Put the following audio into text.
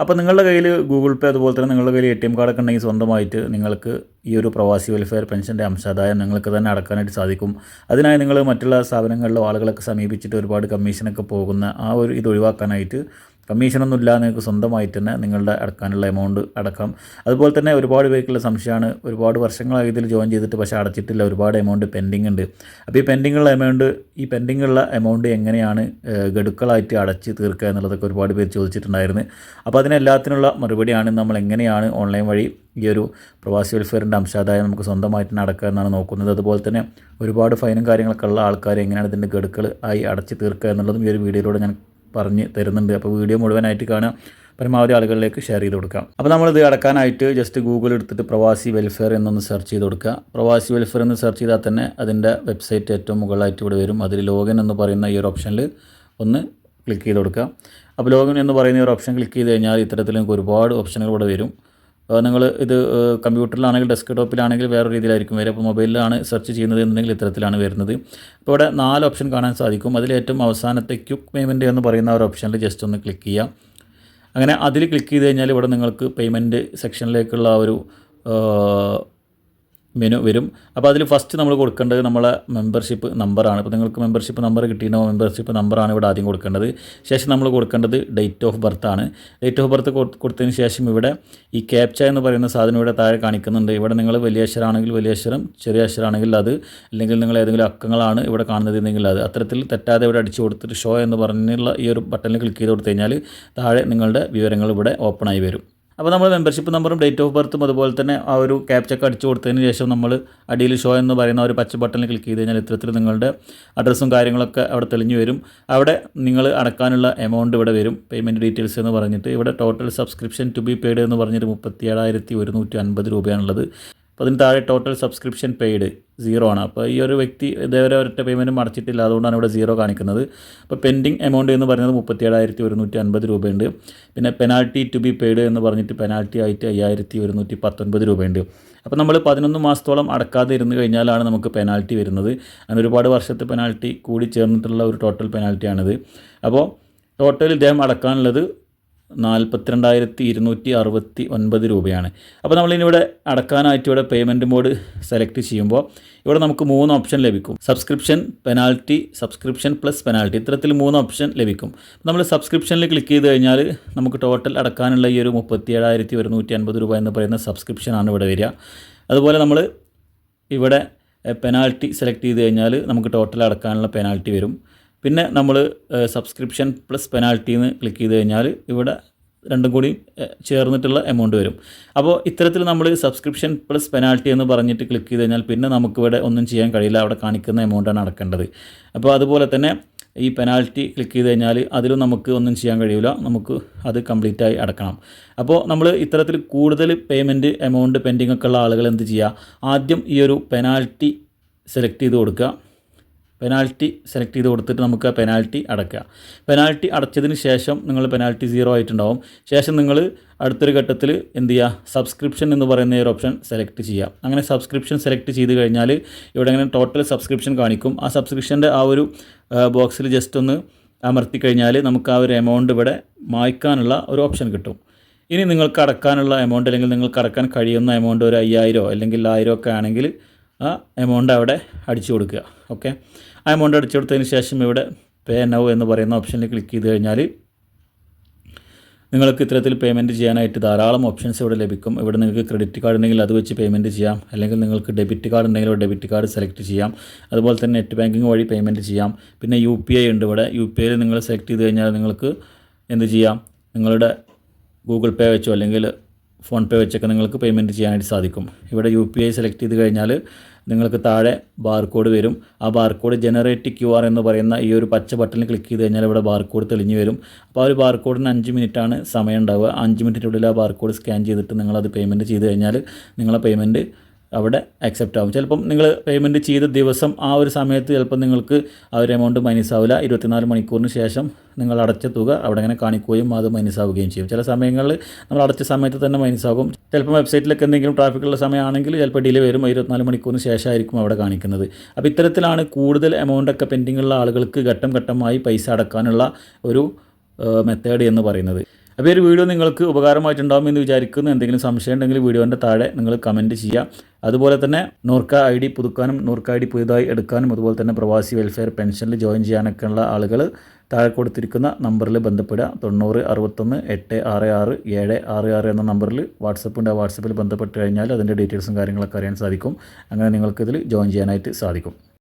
അപ്പോൾ നിങ്ങളുടെ കയ്യിൽ ഗൂഗിൾ പേ അതുപോലെ തന്നെ നിങ്ങളുടെ കയ്യിൽ എ ടി എം കാർഡൊക്കെ ഉണ്ടെങ്കിൽ സ്വന്തമായിട്ട് നിങ്ങൾക്ക് ഈ ഒരു പ്രവാസി വെൽഫെയർ പെൻഷന്റെ അംശാദായം നിങ്ങൾക്ക് തന്നെ അടക്കാനായിട്ട് സാധിക്കും. അതിനായി നിങ്ങൾ മറ്റുള്ള സ്ഥാപനങ്ങളിലോ ആളുകളൊക്കെ സമീപിച്ചിട്ട് ഒരുപാട് കമ്മീഷനൊക്കെ പോകുന്ന ആ ഒരു ഇത് ഒഴിവാക്കാനായിട്ട് കമ്മീഷനൊന്നും ഇല്ലാതെ നിങ്ങൾക്ക് സ്വന്തമായിട്ട് തന്നെ നിങ്ങളുടെ അടക്കാനുള്ള എമൗണ്ട് അടക്കാം. അതുപോലെ തന്നെ ഒരുപാട് പേർക്കുള്ള സംശയമാണ്. ഒരുപാട് വർഷങ്ങളായി ഇതിൽ ജോയിൻ ചെയ്തിട്ട് പക്ഷേ അടച്ചിട്ടില്ല. ഒരുപാട് എമൗണ്ട് പെൻഡിങ് ഉണ്ട്. അപ്പോൾ ഈ പെൻഡിങ്ങുള്ള എമൗണ്ട് ഈ പെൻഡിങ്ങുള്ള എമൗണ്ട് എങ്ങനെയാണ് ഗഡുക്കളായിട്ട് അടച്ച് തീർക്കുക എന്നുള്ളതൊക്കെ ഒരുപാട് പേര് ചോദിച്ചിട്ടുണ്ടായിരുന്നു. അപ്പോൾ അതിനെല്ലാത്തിനുള്ള മറുപടിയാണ് നമ്മൾ എങ്ങനെയാണ് ഓൺലൈൻ വഴി ഈ ഒരു പ്രവാസി വെൽഫെയറിന്റെ അംശാദായം നമുക്ക് സ്വന്തമായിട്ട് നടക്കുക എന്നാണ് നോക്കുന്നത്. അതുപോലെ തന്നെ ഒരുപാട് ഫൈനും കാര്യങ്ങളൊക്കെ ഉള്ള ആൾക്കാർ എങ്ങനെയാണ് ഇതിന്റെ ഗഡുക്കൾ ആയി അടച്ച് തീർക്കുക എന്നുള്ളതും ഈ ഒരു വീഡിയോയിലൂടെ ഞാൻ പറഞ്ഞ് തരുന്നുണ്ട്. അപ്പോൾ വീഡിയോ മുഴുവനായിട്ട് കാണുക. പരമാവധി ആളുകളിലേക്ക് ഷെയർ ചെയ്ത് കൊടുക്കാം അപ്പോൾ നമ്മളിത് അടക്കാനായിട്ട് ജസ്റ്റ് ഗൂഗിൾ എടുത്തിട്ട് പ്രവാസി വെൽഫെയർ എന്നൊന്ന് സെർച്ച് ചെയ്ത് കൊടുക്കുക. പ്രവാസി വെൽഫെയർ എന്ന് സെർച്ച് ചെയ്താൽ തന്നെ അതിന്റെ വെബ്സൈറ്റ് ഏറ്റവും മുകളിലായിട്ട് ഇവിടെ വരും. അതിൽ ലോഗിൻ എന്ന് പറയുന്ന ഈ ഒരു ഓപ്ഷനിൽ ഒന്ന് ക്ലിക്ക് ചെയ്ത് കൊടുക്കുക. അപ്പോൾ ലോഗിൻ എന്ന് പറയുന്ന ഒരു ഓപ്ഷൻ ക്ലിക്ക് ചെയ്ത് കഴിഞ്ഞാൽ ഇത്തരത്തിൽ നിങ്ങൾക്ക് ഒരുപാട് ഓപ്ഷനുകൾ ഇവിടെ വരും. നിങ്ങൾ ഇത് കമ്പ്യൂട്ടറിലാണെങ്കിൽ ഡെസ്ക് ടോപ്പിലാണെങ്കിൽ വേറെ രീതിയിലായിരിക്കും വരിക. അപ്പോൾ മൊബൈലിലാണ് സെർച്ച് ചെയ്യുന്നത് എന്നുണ്ടെങ്കിൽ ഇത്തരത്തിലാണ് വരുന്നത്. അപ്പോൾ ഇവിടെ നാല് ഓപ്ഷൻ കാണാൻ സാധിക്കും. അതിൽ ഏറ്റവും അവസാനത്തെ ക്യുക്ക് പേയ്മെന്റ് എന്ന് പറയുന്ന ഒരു ഓപ്ഷനിൽ ജസ്റ്റ് ഒന്ന് ക്ലിക്ക് ചെയ്യാം അങ്ങനെ അതിൽ ക്ലിക്ക് ചെയ്ത് കഴിഞ്ഞാൽ ഇവിടെ നിങ്ങൾക്ക് പേയ്മെന്റ് സെക്ഷനിലേക്കുള്ള ഒരു മെനു വരും. അപ്പോൾ അതിൽ ഫസ്റ്റ് നമ്മൾ കൊടുക്കേണ്ടത് നമ്മളെ മെമ്പർഷിപ്പ് നമ്പറാണ് ഇപ്പോൾ നിങ്ങൾക്ക് മെമ്പർഷിപ്പ് നമ്പർ കിട്ടിയോ മെമ്പർഷിപ്പ് നമ്പറാണ് ഇവിടെ ആദ്യം കൊടുക്കേണ്ടത്. ശേഷം നമ്മൾ കൊടുക്കേണ്ടത് ഡേറ്റ് ഓഫ് ബർത്ത് ആണ്. ഡേറ്റ് ഓഫ് ബർത്ത് കൊടുത്തതിന് ശേഷം ഇവിടെ ഈ ക്യാപ്ച എന്ന് പറയുന്ന സാധനം ഇവിടെ താഴെ കാണിക്കുന്നുണ്ട്. ഇവിടെ നിങ്ങൾ വലിയ അക്ഷരമാണെങ്കിൽ വലിയ അക്ഷരം ചെറിയ അക്ഷരമാണെങ്കിൽ അത് അല്ലെങ്കിൽ നിങ്ങൾ ഏതെങ്കിലും അക്കങ്ങളാണ് ഇവിടെ കാണുന്നത് എന്നെങ്കിൽ അത്. അത്തരത്തിൽ തെറ്റാതെ ഇവിടെ അടിച്ചു കൊടുത്തിട്ട് ഷോ എന്ന് പറഞ്ഞുള്ള ഈ ഒരു ബട്ടണിൽ ക്ലിക്ക് ചെയ്ത് കൊടുത്തു കഴിഞ്ഞാൽ താഴെ നിങ്ങളുടെ വിവരങ്ങൾ ഇവിടെ ഓപ്പണായി വരും. അപ്പോൾ നമ്മൾ മെമ്പർഷിപ്പ് നമ്പറും ഡേറ്റ് ഓഫ് ബർത്തും അതുപോലെ തന്നെ ആ ഒരു ക്യാപ്ചൊക്കെ അടിച്ചു കൊടുത്തതിന് ശേഷം നമ്മൾ അടിയിൽ ഷോ എന്ന് പറയുന്ന ഒരു പച്ച ബട്ടണിൽ ക്ലിക്ക് ചെയ്ത് കഴിഞ്ഞാൽ ഇത്തരത്തിൽ നിങ്ങളുടെ അഡ്രസ്സും കാര്യങ്ങളൊക്കെ അവിടെ തെളിഞ്ഞു വരും. അവിടെ നിങ്ങൾ അടക്കാനുള്ള എമൗണ്ട് ഇവിടെ വരും. പേയ്മെന്റ് ഡീറ്റെയിൽസ് എന്ന് പറഞ്ഞിട്ട്. ഇവിടെ total subscription to be paid എന്ന് പറഞ്ഞിട്ട് മുപ്പത്തി ഏഴായിരത്തി ഒരുന്നൂറ്റി അൻപത് രൂപയാണുള്ളത്. അപ്പോൾ അതിന് താഴെ ടോട്ടൽ സബ്സ്ക്രിപ്ഷൻ പെയ്ഡ് സീറോ ആണ്. അപ്പോൾ ഈ ഒരു വ്യക്തി ഇതേവരെ ഒരൊറ്റ പേയ്മെന്റും അടച്ചിട്ടില്ല അതുകൊണ്ടാണ് ഇവിടെ സീറോ കാണിക്കുന്നത്. അപ്പോൾ പെൻഡിങ് എമൗണ്ട് എന്ന് പറയുന്നത് മുപ്പത്തി ഏഴായിരത്തി ഒരുന്നൂറ്റി അൻപത് രൂപയുണ്ട്. പിന്നെ പെനാൽറ്റി ടു ബി പെയ്ഡ് എന്ന് പറഞ്ഞിട്ട് പെനാൾട്ടി ആയിട്ട് അയ്യായിരത്തി ഒരുന്നൂറ്റി പത്തൊൻപത് രൂപയുണ്ട്. അപ്പോൾ നമ്മൾ പതിനൊന്ന് മാസത്തോളം അടക്കാതെ ഇരുന്ന് കഴിഞ്ഞാലാണ് നമുക്ക് പെനാൾട്ടി വരുന്നത്. അങ്ങനെ ഒരുപാട് വർഷത്തെ പെനാൾട്ടി കൂടി ചേർന്നിട്ടുള്ള ഒരു ടോട്ടൽ പെനാൽറ്റിയാണിത് അപ്പോൾ ടോട്ടൽ ഇദ്ദേഹം അടക്കാനുള്ളത് നാൽപ്പത്തിരണ്ടായിരത്തി ഇരുന്നൂറ്റി അറുപത്തി ഒൻപത് രൂപയാണ്. അപ്പോൾ നമ്മളിനിവിടെ അടക്കാനായിട്ട് ഇവിടെ പേയ്മെന്റ് മോഡ് സെലക്ട് ചെയ്യുമ്പോൾ ഇവിടെ നമുക്ക് മൂന്ന് ഓപ്ഷൻ ലഭിക്കും. Subscription penalty subscription plus penalty ഇത്തരത്തിൽ മൂന്ന് ഓപ്ഷൻ ലഭിക്കും. നമ്മൾ സബ്സ്ക്രിപ്ഷനിൽ ക്ലിക്ക് ചെയ്ത് കഴിഞ്ഞാൽ നമുക്ക് ടോട്ടൽ അടക്കാനുള്ള ഈ ഒരു മുപ്പത്തി ഏഴായിരത്തി ഒരുന്നൂറ്റി അൻപത് രൂപ എന്ന് പറയുന്ന സബ്സ്ക്രിപ്ഷനാണ് ഇവിടെ വരിക. അതുപോലെ നമ്മൾ ഇവിടെ പെനാൽറ്റി സെലക്ട് ചെയ്ത് കഴിഞ്ഞാൽ നമുക്ക് ടോട്ടൽ അടക്കാനുള്ള പെനാൽറ്റി വരും. പിന്നെ നമ്മൾ സബ്സ്ക്രിപ്ഷൻ പ്ലസ് പെനാൽറ്റി എന്ന് ക്ലിക്ക് ചെയ്ത് കഴിഞ്ഞാൽ ഇവിടെ രണ്ടും കൂടി ചേർന്നിട്ടുള്ള എമൗണ്ട് വരും. അപ്പോൾ ഇത്തരത്തിൽ നമ്മൾ സബ്സ്ക്രിപ്ഷൻ പ്ലസ് പെനാൽറ്റി എന്ന് പറഞ്ഞിട്ട് ക്ലിക്ക് ചെയ്ത് കഴിഞ്ഞാൽ പിന്നെ നമുക്കിവിടെ ഒന്നും ചെയ്യാൻ കഴിയില്ല. അവിടെ കാണിക്കുന്ന എമൗണ്ടാണ് അടക്കേണ്ടത്. അപ്പോൾ അതുപോലെ തന്നെ ഈ പെനാൽറ്റി ക്ലിക്ക് ചെയ്ത് കഴിഞ്ഞാൽ അതിലും നമുക്ക് ഒന്നും ചെയ്യാൻ കഴിയില്ല നമുക്ക് അത് കംപ്ലീറ്റ് ആയി അടക്കണം. അപ്പോൾ നമ്മൾ ഇത്തരത്തിൽ കൂടുതൽ പേയ്മെന്റ് എമൗണ്ട് പെൻഡിങ് ഒക്കെ ഉള്ള ആളുകൾ എന്ത് ചെയ്യുക? ആദ്യം ഈ ഒരു പെനാൽറ്റി സെലക്ട് ചെയ്ത് കൊടുക്കുക. പെനാൽറ്റി സെലക്ട് ചെയ്ത് കൊടുത്തിട്ട് നമുക്ക് ആ പെനാൽറ്റി അടയ്ക്കുക പെനാൽറ്റി അടച്ചതിന് ശേഷം നിങ്ങൾ പെനാൽറ്റി സീറോ ആയിട്ടുണ്ടാവും. ശേഷം നിങ്ങൾ അടുത്തൊരു ഘട്ടത്തിൽ എന്ത് ചെയ്യുക? സബ്സ്ക്രിപ്ഷൻ എന്ന് പറയുന്ന ഒരു ഓപ്ഷൻ സെലക്ട് ചെയ്യുക. അങ്ങനെ സബ്സ്ക്രിപ്ഷൻ സെലക്ട് ചെയ്ത് കഴിഞ്ഞാൽ ഇവിടെ അങ്ങനെ ടോട്ടൽ സബ്സ്ക്രിപ്ഷൻ കാണിക്കും. ആ സബ്സ്ക്രിപ്ഷന്റെ ആ ഒരു ബോക്സിൽ ജസ്റ്റ് ഒന്ന് അമർത്തി കഴിഞ്ഞാൽ നമുക്ക് ആ ഒരു എമൗണ്ട് ഇവിടെ മായ്ക്കാനുള്ള ഒരു ഓപ്ഷൻ കിട്ടും. ഇനി നിങ്ങൾക്ക് അടക്കാനുള്ള എമൗണ്ട് അല്ലെങ്കിൽ നിങ്ങൾക്ക് അടക്കാൻ കഴിയുന്ന എമൗണ്ട് ഒരു അയ്യായിരമോ അല്ലെങ്കിൽ ആയിരമോ ഒക്കെ ആണെങ്കിൽ ആ എമൗണ്ട് അവിടെ അടിച്ചു കൊടുക്കുക. ഓക്കെ ആ എമൗണ്ട് അടിച്ചു കൊടുത്തതിന് ശേഷം ഇവിടെ പേ നൗ എന്ന് പറയുന്ന ഓപ്ഷനിൽ ക്ലിക്ക് ചെയ്ത് കഴിഞ്ഞാൽ നിങ്ങൾക്ക് ഇത്തരത്തിൽ പേയ്മെന്റ് ചെയ്യാനായിട്ട് ധാരാളം ഓപ്ഷൻസ് ഇവിടെ ലഭിക്കും. ഇവിടെ നിങ്ങൾക്ക് ക്രെഡിറ്റ് കാർഡ് ഉണ്ടെങ്കിൽ അത് വെച്ച് പേയ്മെന്റ് ചെയ്യാം. അല്ലെങ്കിൽ നിങ്ങൾക്ക് ഡെബിറ്റ് കാർഡ് ഉണ്ടെങ്കിൽ ഡെബിറ്റ് കാർഡ് സെലക്ട് ചെയ്യാം. അതുപോലെ തന്നെ നെറ്റ് ബാങ്കിങ് വഴി പേയ്മെന്റ് ചെയ്യാം. പിന്നെ യു പി ഐ ഉണ്ട് ഇവിടെ. യു പി ഐയിൽ നിങ്ങൾ സെലക്ട് ചെയ്ത് കഴിഞ്ഞാൽ നിങ്ങൾക്ക് എന്ത് ചെയ്യാം? നിങ്ങളുടെ ഗൂഗിൾ പേ വെച്ചോ അല്ലെങ്കിൽ ഫോൺ പേ വെച്ചൊക്കെ നിങ്ങൾക്ക് പേയ്മെന്റ് ചെയ്യാനായിട്ട് സാധിക്കും. ഇവിടെ യു പി ഐ സെലക്ട് ചെയ്ത് കഴിഞ്ഞാൽ നിങ്ങൾക്ക് താഴെ ബാർകോഡ് വരും. ആ ബാർകോഡ് ജനറേറ്റ് ക്യു ആർ എന്ന് പറയുന്ന ഈ ഒരു പച്ച ബട്ടണിൽ ക്ലിക്ക് ചെയ്ത് കഴിഞ്ഞാൽ ഇവിടെ ബാർകോഡ് തെളിഞ്ഞു വരും. അപ്പോൾ ആ ഒരു ബാർകോഡിന് അഞ്ച് മിനിറ്റാണ് സമയം ഉണ്ടാവുക. അഞ്ച് മിനിറ്റിനുള്ളിൽ ആ ബാർകോഡ് സ്കാൻ ചെയ്തിട്ട് നിങ്ങളത് പേയ്മെന്റ് ചെയ്ത് കഴിഞ്ഞാൽ നിങ്ങളെ പേയ്മെന്റ് അവിടെ അക്സെപ്റ്റ് ആവും. ചിലപ്പം നിങ്ങൾ പേയ്മെന്റ് ചെയ്ത ദിവസം ആ ഒരു സമയത്ത് ചിലപ്പം നിങ്ങൾക്ക് ആ ഒരു എമൗണ്ട് മൈനസ് ആവില്ല ഇരുപത്തിനാല് മണിക്കൂറിന് ശേഷം നിങ്ങൾ അടച്ച തുക അവിടെ അങ്ങനെ കാണിക്കുകയും അത് മൈനസ് ആവുകയും ചെയ്യും. ചില സമയങ്ങളിൽ നമ്മൾ അടച്ച സമയത്ത് തന്നെ മൈനസ് ആകും. ചിലപ്പം വെബ്സൈറ്റിലൊക്കെ എന്തെങ്കിലും ട്രാഫിക്കുള്ള സമയമാണെങ്കിൽ ചിലപ്പോൾ ഡിലേ വരും. ഇരുപത്തിനാല് മണിക്കൂറിന് ശേഷമായിരിക്കും അവിടെ കാണിക്കുന്നത്. അപ്പോൾ ഇത്തരത്തിലാണ് കൂടുതൽ എമൗണ്ട് ഒക്കെ പെൻഡിങ്ങുള്ള ആളുകൾക്ക് ഘട്ടം ഘട്ടമായി പൈസ അടക്കാനുള്ള ഒരു മെത്തേഡ് എന്ന് പറയുന്നത്. അപ്പോൾ ഒരു വീഡിയോ നിങ്ങൾക്ക് ഉപകാരമായിട്ടുണ്ടാകും എന്ന് വിചാരിക്കുന്നു. എന്തെങ്കിലും സംശയം ഉണ്ടെങ്കിൽ വീഡിയോന്റെ താഴെ നിങ്ങൾ കമന്റ് ചെയ്യുക. അതുപോലെ തന്നെ നൂർക്ക ഐ ഡി പുതുക്കാനും നൂർക്ക ഐ ഡി പുതുതായി എടുക്കാനും അതുപോലെ തന്നെ പ്രവാസി വെൽഫെയർ പെൻഷനിൽ ജോയിൻ ചെയ്യാനൊക്കെയുള്ള ആളുകൾ താഴെ കൊടുത്തിരിക്കുന്ന നമ്പറിൽ ബന്ധപ്പെടുക. തൊണ്ണൂറ് അറുപത്തൊന്ന് എട്ട് ആറ് ആറ് ഏഴ് ആറ് ആറ് എന്ന നമ്പറിൽ വാട്സപ്പ് ഉണ്ട്. ആ വാട്സപ്പിൽ ബന്ധപ്പെട്ട് കഴിഞ്ഞാൽ അതിന്റെ ഡീറ്റെയിൽസും കാര്യങ്ങളൊക്കെ അറിയാൻ സാധിക്കും. അങ്ങനെ നിങ്ങൾക്കിതിൽ ജോയിൻ ചെയ്യാനായിട്ട് സാധിക്കും.